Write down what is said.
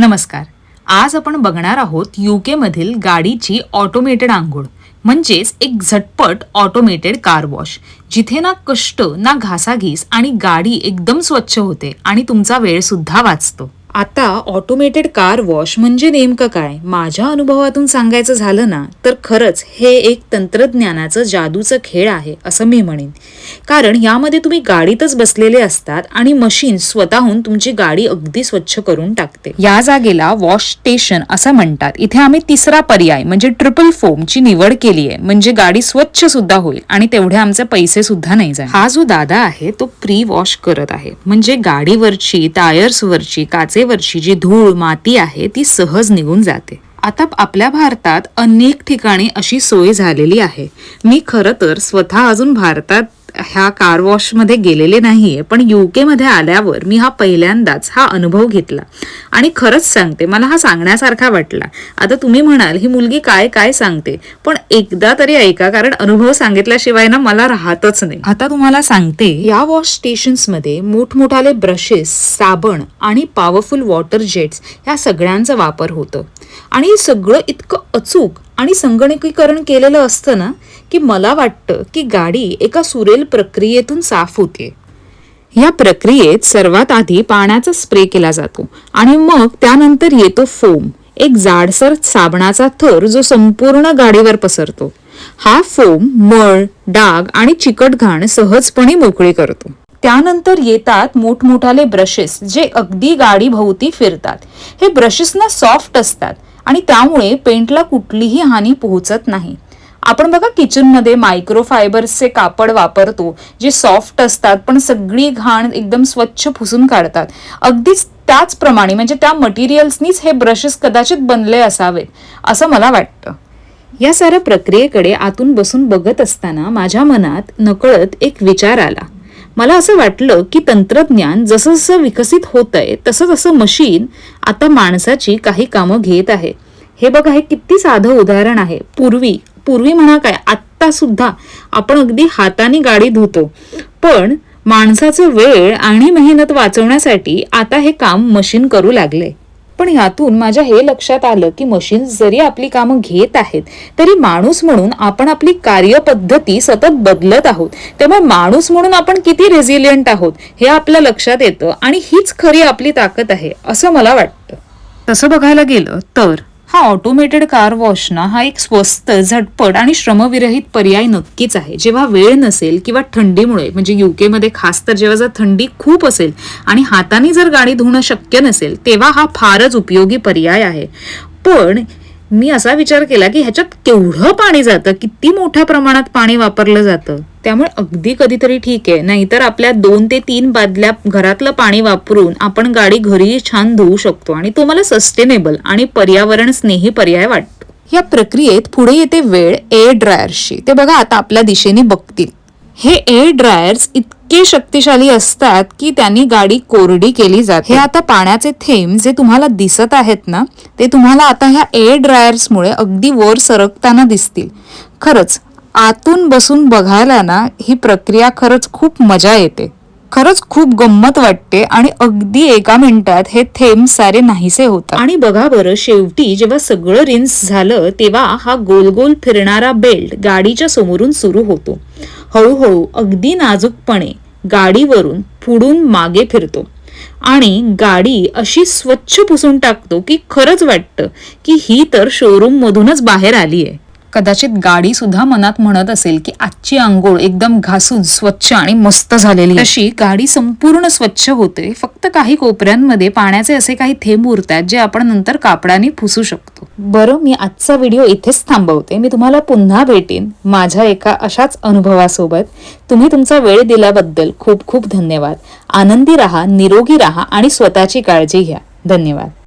नमस्कार. आज आपण बघणार आहोत युकेमधील गाडीची ऑटोमेटेड आंघोळ म्हणजेच एक झटपट ऑटोमेटेड कार वॉश जिथे ना कष्ट ना घासाघीस आणि गाडी एकदम स्वच्छ होते आणि तुमचा वेळसुद्धा वाचतो. आता ऑटोमेटेड कार वॉश म्हणजे नेमकं काय? माझ्या अनुभवातून सांगायचं झालं ना तर खरंच हे एक तंत्रज्ञानाचं जादूचं खेळ आहे असं मी म्हणेन. कारण यामध्ये तुम्ही गाडीतच बसलेले असतात आणि मशीन स्वतःहून तुमची गाडी अगदी स्वच्छ करून टाकते. या जागेला वॉश स्टेशन असं म्हणतात. इथे आम्ही तिसरा पर्याय म्हणजे ट्रिपल फोमची निवड केली आहे. म्हणजे गाडी स्वच्छ सुद्धा होईल आणि तेवढे आमचे पैसे सुद्धा नाही जाईल हा जो दादा आहे तो प्री वॉश करत आहे. म्हणजे गाडीवरची टायर्सवरची वर्षी जी धूळ माती आहे ती सहज निघून जाते. आता आपल्या भारतात अनेक ठिकाणी अशी सोय झालेली आहे. मी खरं तर स्वतः अजून भारतात ह्या कार वॉशमध्ये गेलेले नाहीये. पण यू मध्ये आल्यावर मी हा पहिल्यांदाच हा अनुभव घेतला. आणि खरंच सांगते मला हा सांगण्यासारखा वाटला. आता तुम्ही म्हणाल ही मुलगी काय काय सांगते? पण एकदा तरी ऐका कारण अनुभव सांगितल्याशिवाय ना मला राहतच नाही. आता तुम्हाला सांगते या वॉश स्टेशन्समध्ये मोठमोठाले ब्रशेस साबण आणि पॉवरफुल वॉटर जेट्स ह्या सगळ्यांचा वापर होतो. आणि सगळं इतकं अचूक आणि संगणकीकरण केलेलं असतं ना की मला वाटतं की गाडी एका सुरेल प्रक्रियेतून साफ होते. या प्रक्रियेत सर्वात आधी पाण्याचा स्प्रे केला जातो आणि मग त्यानंतर येतो फोम एक जाडसर साबणाचा थर जो संपूर्ण गाडीवर पसरतो. हा फोम मळ डाग आणि चिकट घाण सहजपणे मोकळी करतो. त्यानंतर येतात मोठमोठाले ब्रशेस जे अगदी गाडी भोवती फिरतात. हे ब्रशेस ना सॉफ्ट असतात. आणि त्यामुळे पेंटला कुठलीही हानी पोहोचत नाही. आपण बघा किचनमध्ये मायक्रोफायबर्सचे कापड वापरतो जे सॉफ्ट असतात पण सगळी घाण एकदम स्वच्छ पुसून काढतात. अगदीच त्याचप्रमाणे म्हणजे त्या मटेरियल्सनीच हे ब्रशेस कदाचित बनले असावेत असं मला वाटतं. या साऱ्या प्रक्रियेकडे आतून बसून बघत असताना माझ्या मनात नकळत एक विचार आला. मला असं वाटलं की तंत्रज्ञान जसं जसं विकसित होत आहे तसं तसं मशीन आता माणसाची काही कामं घेत आहे. हे बघा हे किती साधं उदाहरण आहे. पूर्वी पूर्वी म्हणा काय आत्ता सुद्धा आपण अगदी हाताने गाडी धुतो. पण माणसाचं वेळ आणि मेहनत वाचवण्यासाठी आता हे काम मशीन करू लागले. पण यातून माझ्या हे लक्षात आलं की मशीन जरी आपली कामं घेत आहेत तरी माणूस म्हणून आपण आपली कार्यपद्धती सतत बदलत आहोत. त्यामुळे माणूस म्हणून आपण किती रेझिलियंट आहोत हे आपल्या लक्षात येतं आणि हीच खरी आपली ताकद आहे असं मला वाटतं. तसं बघायला गेलं तर हा ऑटोमेटेड कार वॉश ना हा एक स्वस्त झटपट आणि श्रमविरहित पर्याय नक्कीच आहे. जेव्हा वेळ नसेल किंवा थंडीमुळे म्हणजे युकेमध्ये खास तर जेव्हा जर थंडी खूप असेल आणि हाताने जर गाडी धुणं शक्य नसेल तेव्हा हा फारच उपयोगी पर्याय आहे. पण मी असा विचार केला की ह्याच्यात केवढं पाणी जातं? किती मोठ्या प्रमाणात पाणी वापरलं जातं? त्यामुळे अगदी कधीतरी ठीक आहे. नाहीतर आपल्या दोन ते तीन बादल्या घरातलं पाणी वापरून आपण गाडी घरी छान धुवू शकतो आणि तो मला सस्टेनेबल आणि पर्यावरण स्नेही पर्याय वाटतो. या प्रक्रियेत पुढे येते वेळ एअर ड्रायरशी ते बघा आता आपल्या दिशेने बघतील. हे एअर ड्रायर्स इतके शक्तिशाली असतात की त्यांनी गाडी कोरडी केली जाते. हे आता पाण्याचे थेंब जे तुम्हाला दिसत आहेत ना ते तुम्हाला आता ह्या एअर ड्रायर्समुळे अगदी वर सरकताना दिसतील. खरंच आतून बसून बघायला ना ही प्रक्रिया खरंच खूप मजा येते. खरंच खूप गंमत वाटते आणि अगदी एका मिनिटात हे थेंब सारे नाहीसे होतात. आणि बघा बरं शेवटी जेव्हा सगळं रिन्स झालं तेव्हा हा गोल गोल फिरणारा बेल्ट गाडीच्या समोरून सुरू होतो. हळूहळू अगदी नाजूकपणे गाडीवरून पुढून मागे फिरतो. आणि गाडी अशी स्वच्छ पुसून टाकतो की खरंच वाटतं की ही तर शोरूम मधूनच बाहेर आली आहे कदाचित गाडी सुद्धा मनात म्हणत असेल की आजची आंघोळ एकदम घासून स्वच्छ आणि मस्त झालेली अशी तशी गाडी संपूर्ण स्वच्छ होते. फक्त काही कोपऱ्यांमध्ये पाण्याचे असे काही थेंब उरतात जे आपण नंतर कापडाने पुसू शकतो. बरं मी आजचा व्हिडिओ इथेच थांबवते. मी तुम्हाला पुन्हा भेटेन माझ्या एका अशाच अनुभवासोबत. तुम्ही तुमचा वेळ दिल्याबद्दल खूप खूप धन्यवाद. आनंदी राहा निरोगी राहा आणि स्वतःची काळजी घ्या. धन्यवाद.